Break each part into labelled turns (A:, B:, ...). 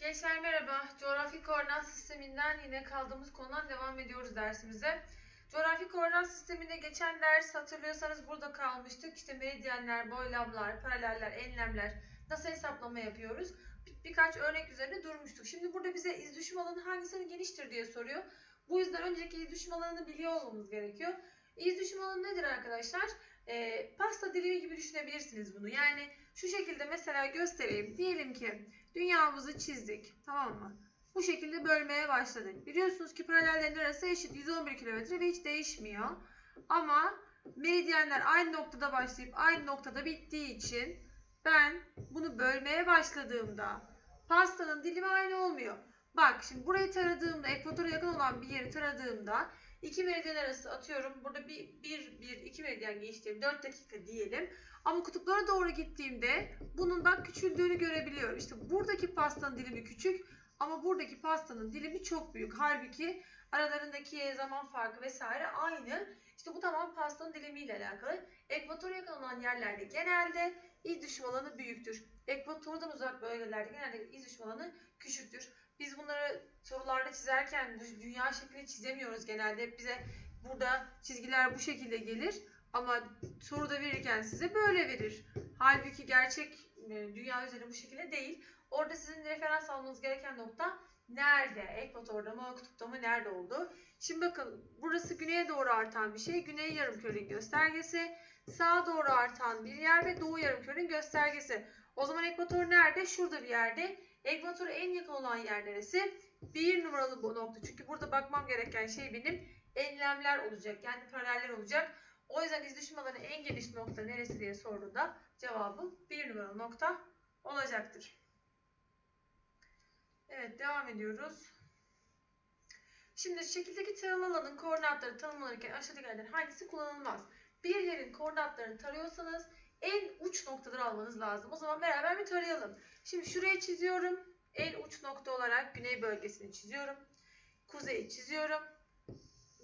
A: Gençler merhaba. Coğrafi koordinat sisteminden yine kaldığımız konudan devam ediyoruz dersimize. Coğrafi koordinat sisteminde geçen ders hatırlıyorsanız burada kalmıştık. İşte meridyenler, boylamlar, paraleller, enlemler nasıl hesaplama yapıyoruz? Bir- birkaç örnek üzerinde durmuştuk. Şimdi burada bize iz düşüm alanı hangisinin geniştir diye soruyor. Bu yüzden önceki iz düşüm alanını biliyor olmamız gerekiyor. İz düşüm alanı nedir arkadaşlar? Ee, pasta dilimi gibi düşünebilirsiniz bunu. Yani şu şekilde mesela göstereyim. Diyelim ki dünyamızı çizdik. Tamam mı? Bu şekilde bölmeye başladık. Biliyorsunuz ki paralellerin arası eşit 111 kilometre ve hiç değişmiyor. Ama meridyenler aynı noktada başlayıp aynı noktada bittiği için ben bunu bölmeye başladığımda pastanın dilimi aynı olmuyor. Bak şimdi burayı taradığımda, ekvatora yakın olan bir yeri taradığımda iki meridyen arası atıyorum. Burada bir, bir, bir iki meridyen geçtiğim 4 dakika diyelim. Ama kutuplara doğru gittiğimde bunun bak küçüldüğünü görebiliyorum. İşte buradaki pastanın dilimi küçük ama buradaki pastanın dilimi çok büyük. Halbuki aralarındaki zaman farkı vesaire aynı. İşte bu tamam pastanın dilimiyle alakalı. Ekvatora yakın olan yerlerde genelde iz düşüm alanı büyüktür. Ekvatordan uzak bölgelerde genelde iz düşüm alanı küçüktür. Biz bunları sorularda çizerken dü- dünya şeklini çizemiyoruz genelde. Hep bize burada çizgiler bu şekilde gelir. Ama soruda verirken size böyle verir. Halbuki gerçek e, dünya üzerinde bu şekilde değil. Orada sizin referans almanız gereken nokta nerede? Ekvatorda mı, kutupta mı, nerede oldu? Şimdi bakın burası güneye doğru artan bir şey. Güney yarımkürenin göstergesi. Sağa doğru artan bir yer ve doğu yarımkürenin göstergesi. O zaman ekvator nerede? Şurada bir yerde. Ekvatora en yakın olan yer neresi? Bir numaralı bu nokta. Çünkü burada bakmam gereken şey benim enlemler olacak. Yani paraleller olacak. O yüzden iz düşüm alanı en geniş nokta neresi diye sorduğunda cevabım bir numaralı nokta olacaktır. Evet devam ediyoruz. Şimdi şekildeki taralı alanın koordinatları tanımlanırken aşağıdakilerden hangisi kullanılmaz? Bir yerin koordinatlarını tarıyorsanız en uç noktaları almanız lazım. O zaman beraber bir tarayalım. Şimdi şurayı çiziyorum. En uç nokta olarak güney bölgesini çiziyorum. Kuzeyi çiziyorum.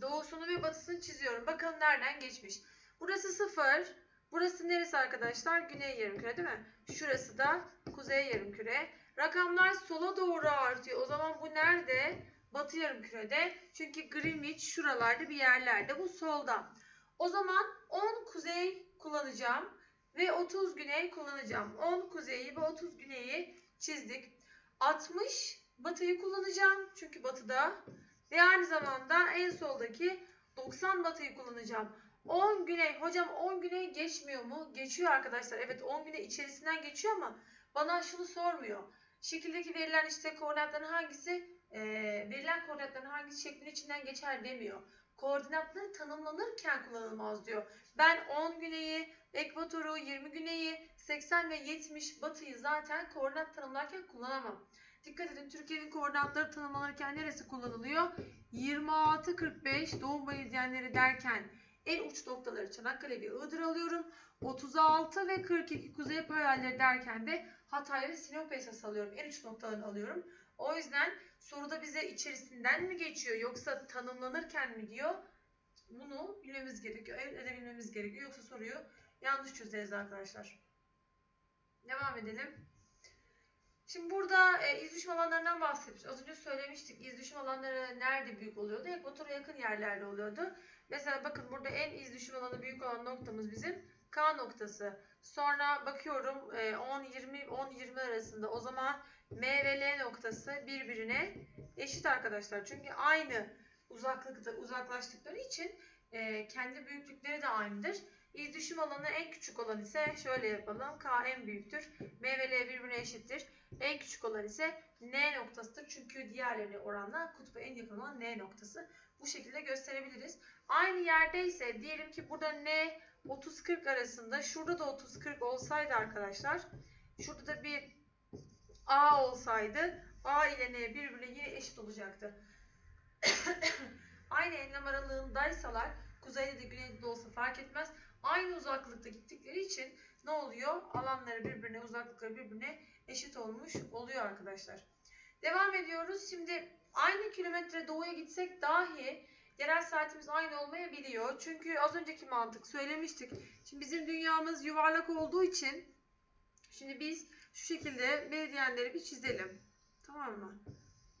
A: Doğusunu ve batısını çiziyorum. Bakalım nereden geçmiş. Burası 0. Burası neresi arkadaşlar? Güney yarımküre değil mi? Şurası da kuzey yarımküre. Rakamlar sola doğru artıyor. O zaman bu nerede? Batı yarımkürede. Çünkü Greenwich şuralarda bir yerlerde. Bu solda. O zaman 10 kuzey kullanacağım ve 30 güney kullanacağım. 10 kuzeyi ve 30 güneyi çizdik. 60 batıyı kullanacağım. Çünkü batıda. Ve aynı zamanda en soldaki 90 batıyı kullanacağım. 10 güney. Hocam 10 güney geçmiyor mu? Geçiyor arkadaşlar. Evet 10 güney içerisinden geçiyor ama bana şunu sormuyor. Şekildeki verilen işte koordinatların hangisi e, verilen koordinatların hangisi şeklin içinden geçer demiyor. Koordinatları tanımlanırken kullanılmaz diyor. Ben 10 güneyi, ekvatoru, 20 güneyi, 80 ve 70 batıyı zaten koordinat tanımlarken kullanamam. Dikkat edin Türkiye'nin koordinatları tanımlanırken neresi kullanılıyor? 26-45 doğu meridyenleri derken en uç noktaları Çanakkale ve Iğdır alıyorum. 36 ve 42 kuzey paralelleri derken de Hatay ve Sinop esas alıyorum. En uç noktalarını alıyorum. O yüzden soruda bize içerisinden mi geçiyor yoksa tanımlanırken mi diyor? Bunu bilmemiz gerekiyor. Evet edebilmemiz gerekiyor. Yoksa soruyu yanlış çözeriz arkadaşlar. Devam edelim. Şimdi burada e, iz düşüm alanlarından bahsetmiş. Az önce söylemiştik. İz düşüm alanları nerede büyük oluyordu? Ekvatora yakın yerlerde oluyordu. Mesela bakın burada en iz düşüm alanı büyük olan noktamız bizim K noktası. Sonra bakıyorum e, 10-20 10-20 arasında. O zaman M ve L noktası birbirine eşit arkadaşlar. Çünkü aynı uzaklıkta uzaklaştıkları için e, kendi büyüklükleri de aynıdır. İz düşüm alanı en küçük olan ise şöyle yapalım. K en büyüktür. M ve L birbirine eşittir. En küçük olan ise N noktasıdır. Çünkü diğerlerine oranla kutba en yakın olan N noktası. Bu şekilde gösterebiliriz. Aynı yerde ise diyelim ki burada N 30-40 arasında şurada da 30-40 olsaydı arkadaşlar şurada da bir A olsaydı A ile N birbirine yine eşit olacaktı. Aynı enlem aralığındaysalar kuzeyde de güneyde de olsa fark etmez. Aynı uzaklıkta gittikleri için ne oluyor? Alanları birbirine, uzaklıkları birbirine eşit olmuş oluyor arkadaşlar. Devam ediyoruz. Şimdi aynı kilometre doğuya gitsek dahi yerel saatimiz aynı olmayabiliyor. Çünkü az önceki mantık söylemiştik. Şimdi bizim dünyamız yuvarlak olduğu için şimdi biz şu şekilde meridyenleri bir çizelim. Tamam mı?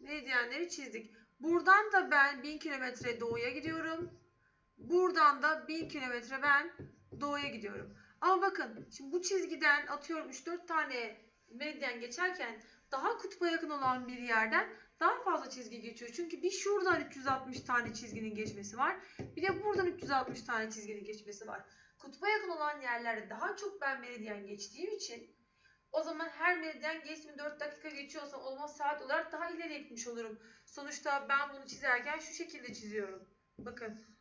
A: Meridyenleri çizdik. Buradan da ben 1000 kilometre doğuya gidiyorum. Buradan da 1000 kilometre ben doğuya gidiyorum. Ama bakın şimdi bu çizgiden atıyorum 3-4 tane meridyen geçerken daha kutba yakın olan bir yerden daha fazla çizgi geçiyor. Çünkü bir şuradan 360 tane çizginin geçmesi var. Bir de buradan 360 tane çizginin geçmesi var. Kutba yakın olan yerlerde daha çok ben meridyen geçtiğim için o zaman her meridyen geçimi 4 dakika geçiyorsa olmaz saat olarak daha ileri gitmiş olurum. Sonuçta ben bunu çizerken şu şekilde çiziyorum. Bakın.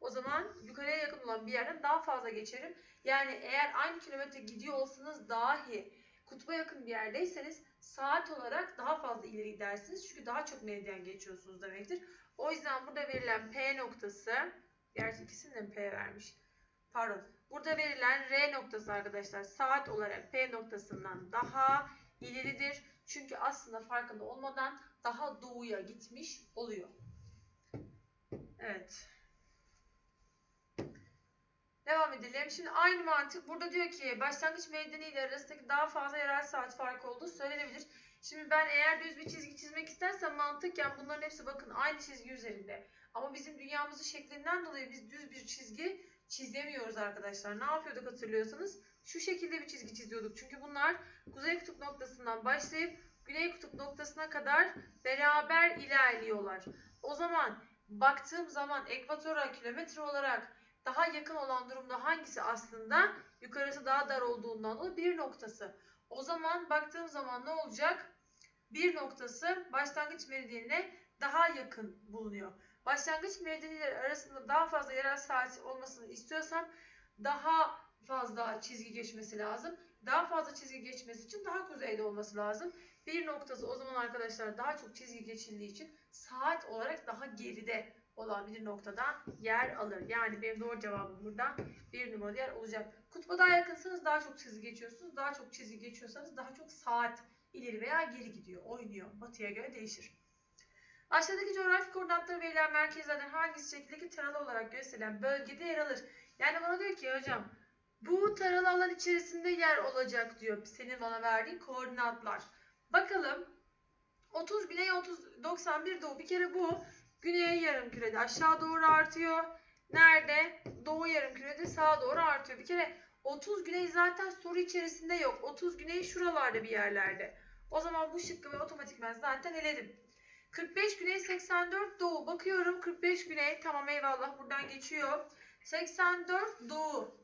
A: O zaman yukarıya yakın olan bir yerden daha fazla geçerim. Yani eğer aynı kilometre gidiyor olsanız dahi kutba yakın bir yerdeyseniz saat olarak daha fazla ileri gidersiniz. Çünkü daha çok meridyen geçiyorsunuz demektir. O yüzden burada verilen P noktası, gerçi ikisini de P vermiş? Pardon. Burada verilen R noktası arkadaşlar saat olarak P noktasından daha ileridir. Çünkü aslında farkında olmadan daha doğuya gitmiş oluyor. Evet. Devam edelim. Şimdi aynı mantık. Burada diyor ki başlangıç meydani ile arasındaki daha fazla yerel saat farkı olduğu söylenebilir. Şimdi ben eğer düz bir çizgi çizmek istersem mantıken bunların hepsi bakın aynı çizgi üzerinde. Ama bizim dünyamızın şeklinden dolayı biz düz bir çizgi çizemiyoruz arkadaşlar. Ne yapıyorduk hatırlıyorsanız? Şu şekilde bir çizgi çiziyorduk. Çünkü bunlar kuzey kutup noktasından başlayıp güney kutup noktasına kadar beraber ilerliyorlar. O zaman baktığım zaman ekvatora kilometre olarak daha yakın olan durumda hangisi aslında? Yukarısı daha dar olduğundan dolayı bir noktası. O zaman baktığım zaman ne olacak? Bir noktası başlangıç meridyenine daha yakın bulunuyor. Başlangıç meridyenleri arasında daha fazla yerel saat olmasını istiyorsam daha fazla çizgi geçmesi lazım. Daha fazla çizgi geçmesi için daha kuzeyde olması lazım. Bir noktası o zaman arkadaşlar daha çok çizgi geçildiği için saat olarak daha geride olan bir noktada yer alır. Yani benim doğru cevabım burada bir numaralı yer olacak. Kutba daha yakınsanız daha çok çizgi geçiyorsunuz. Daha çok çizgi geçiyorsanız daha çok saat ileri veya geri gidiyor, oynuyor. Batıya göre değişir. Aşağıdaki coğrafi koordinatları verilen merkezlerden hangisi şekildeki taralı olarak gösterilen bölgede yer alır? Yani bana diyor ki hocam bu taralı alan içerisinde yer olacak diyor senin bana verdiğin koordinatlar. Bakalım 30 güney 30 91 doğu bir kere bu güney yarım kürede aşağı doğru artıyor. Nerede? Doğu yarım kürede sağa doğru artıyor. Bir kere 30 güney zaten soru içerisinde yok. 30 güney şuralarda bir yerlerde. O zaman bu şıkkı ve otomatikman zaten eledim. 45 güney 84 doğu. Bakıyorum 45 güney. Tamam eyvallah buradan geçiyor. 84 doğu.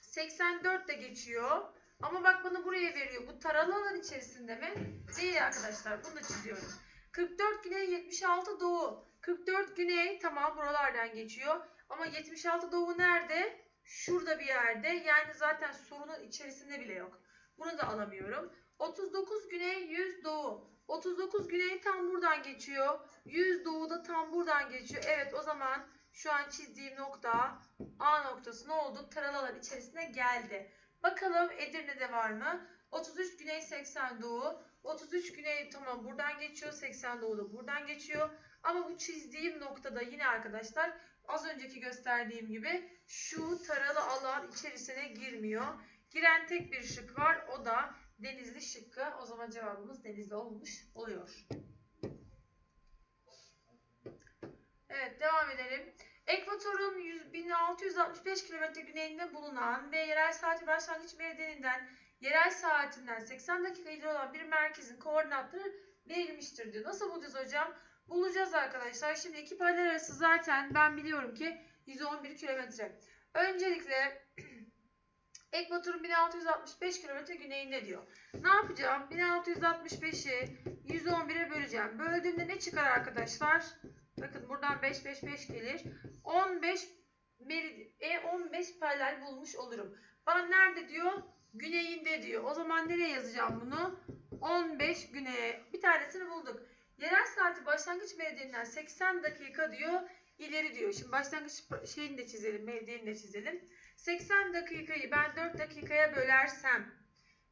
A: 84 de geçiyor. Ama bak bana buraya veriyor. Bu taralı alan içerisinde mi? Değil arkadaşlar. Bunu da çiziyorum. 44 güney 76 doğu. 44 güney tamam buralardan geçiyor. Ama 76 doğu nerede? Şurada bir yerde. Yani zaten sorunun içerisinde bile yok. Bunu da alamıyorum. 39 güney 100 doğu. 39 güney tam buradan geçiyor. 100 doğu da tam buradan geçiyor. Evet o zaman şu an çizdiğim nokta A noktası ne oldu? Taralı alan içerisine geldi. Bakalım Edirne'de var mı? 33 güney 80 doğu. 33 güney tamam buradan geçiyor. 80 doğu da buradan geçiyor. Ama bu çizdiğim noktada yine arkadaşlar az önceki gösterdiğim gibi şu taralı alan içerisine girmiyor. Giren tek bir şık var. O da denizli şıkkı. O zaman cevabımız denizli olmuş oluyor. Evet devam edelim. Ekvatorun 100, 1665 km güneyinde bulunan ve yerel saati başlangıç meridyeninden yerel saatinden 80 dakika ileri olan bir merkezin koordinatları verilmiştir diyor. Nasıl bulacağız hocam? Bulacağız arkadaşlar. Şimdi iki paralel arası zaten ben biliyorum ki 111 kilometre. Öncelikle Ekvatorun 1665 kilometre güneyinde diyor. Ne yapacağım? 1665'i 111'e böleceğim. Böldüğümde ne çıkar arkadaşlar? Bakın buradan 5 5 5 gelir. 15 e 15 paralel bulmuş olurum. Bana nerede diyor? Güneyinde diyor. O zaman nereye yazacağım bunu? 15 güneye. Bir tanesini bulduk. Yerel saati başlangıç meridyeninden 80 dakika diyor. ileri diyor. Şimdi başlangıç şeyini de çizelim. Meridyenini de çizelim. 80 dakikayı ben 4 dakikaya bölersem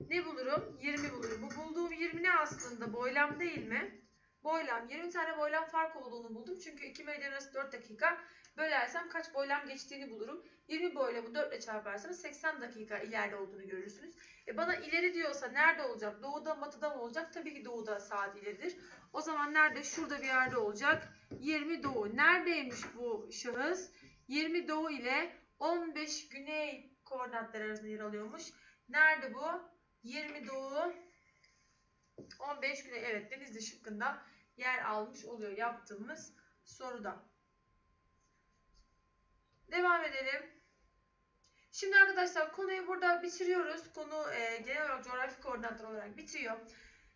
A: ne bulurum? 20 bulurum. Bu bulduğum 20 ne aslında? Boylam değil mi? Boylam 20 tane boylam fark olduğunu buldum. Çünkü iki meridyen arası 4 dakika. Bölersem kaç boylam geçtiğini bulurum. 20 boylamı 4 ile çarparsanız 80 dakika ileride olduğunu görürsünüz. E bana ileri diyorsa nerede olacak? Doğuda batıda mı olacak? Tabii ki doğuda saat ileridir. O zaman nerede? Şurada bir yerde olacak. 20 doğu. Neredeymiş bu şahıs? 20 doğu ile 15 güney koordinatları arasında yer alıyormuş. Nerede bu? 20 doğu 15 güney. Evet Denizli şıkkında yer almış oluyor yaptığımız soruda. Devam edelim. Şimdi arkadaşlar konuyu burada bitiriyoruz. Konu e, genel olarak coğrafi koordinatlar olarak bitiyor.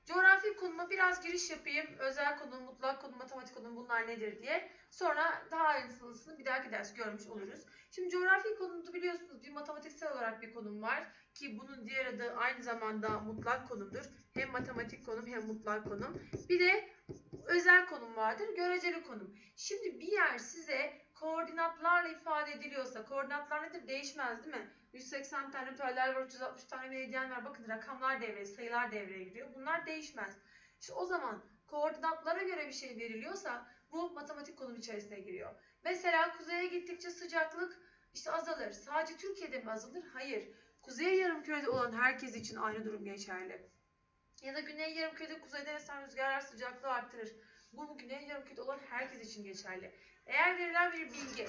A: Coğrafi konuma biraz giriş yapayım. Özel konu, mutlak konu, matematik konu bunlar nedir diye. Sonra daha ayrıntılısını bir dahaki ders görmüş oluruz. Şimdi coğrafi konumda biliyorsunuz bir matematiksel olarak bir konum var. Ki bunun diğer adı aynı zamanda mutlak konumdur. Hem matematik konum hem mutlak konum. Bir de özel konum vardır. Göreceli konum. Şimdi bir yer size koordinatlarla ifade ediliyorsa, koordinatlar nedir? Değişmez değil mi? 180 tane paralel var, 360 tane meridyen var. Bakın rakamlar devreye, sayılar devreye giriyor. Bunlar değişmez. İşte o zaman koordinatlara göre bir şey veriliyorsa bu matematik konum içerisine giriyor. Mesela kuzeye gittikçe sıcaklık işte azalır. Sadece Türkiye'de mi azalır? Hayır. Kuzey yarımkürede olan herkes için aynı durum geçerli. Ya da güney yarımkürede kuzeyden esen rüzgarlar sıcaklığı arttırır. Bu, güney yarımkürede olan herkes için geçerli. Eğer verilen bir bilgi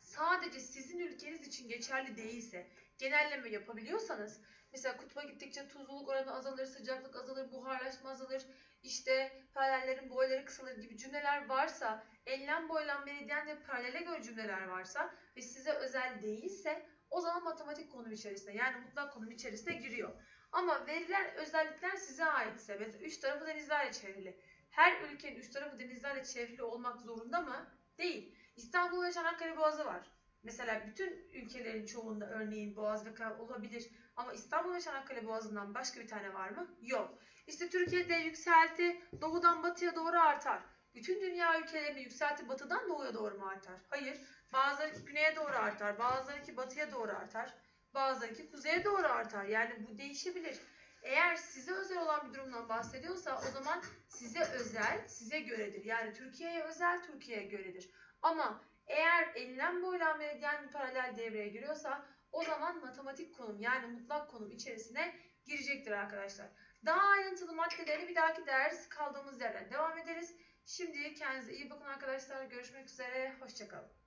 A: sadece sizin ülkeniz için geçerli değilse, genelleme yapabiliyorsanız, mesela kutba gittikçe tuzluluk oranı azalır, sıcaklık azalır, buharlaşma azalır, işte paralellerin boyları kısalır gibi cümleler varsa, enlem boylam meridyen ve paralele göre cümleler varsa ve size özel değilse o zaman matematik konum içerisine yani mutlak konum içerisine giriyor. Ama verilen özellikler size aitse mesela üç tarafı denizlerle çevrili. Her ülkenin üç tarafı denizlerle çevrili olmak zorunda mı? Değil. İstanbul ve Çanakkale Boğazı var. Mesela bütün ülkelerin çoğunda örneğin Boğaz ve Kanal olabilir. Ama İstanbul ve Çanakkale Boğazı'ndan başka bir tane var mı? Yok. İşte Türkiye'de yükselti doğudan batıya doğru artar. Bütün dünya ülkelerinde yükselti batıdan doğuya doğru mu artar? Hayır. Bazıları güneye doğru artar. Bazıları ki batıya doğru artar. Bazıları ki kuzeye doğru artar. Yani bu değişebilir. Eğer size özel olan bir durumdan bahsediyorsa o zaman size özel, size göredir. Yani Türkiye'ye özel, Türkiye'ye göredir. Ama eğer enlem boylam meridyen paralel devreye giriyorsa o zaman matematik konum yani mutlak konum içerisine girecektir arkadaşlar. Daha ayrıntılı maddeleri bir dahaki ders kaldığımız yerden devam ederiz. Şimdi kendinize iyi bakın arkadaşlar. Görüşmek üzere. Hoşçakalın.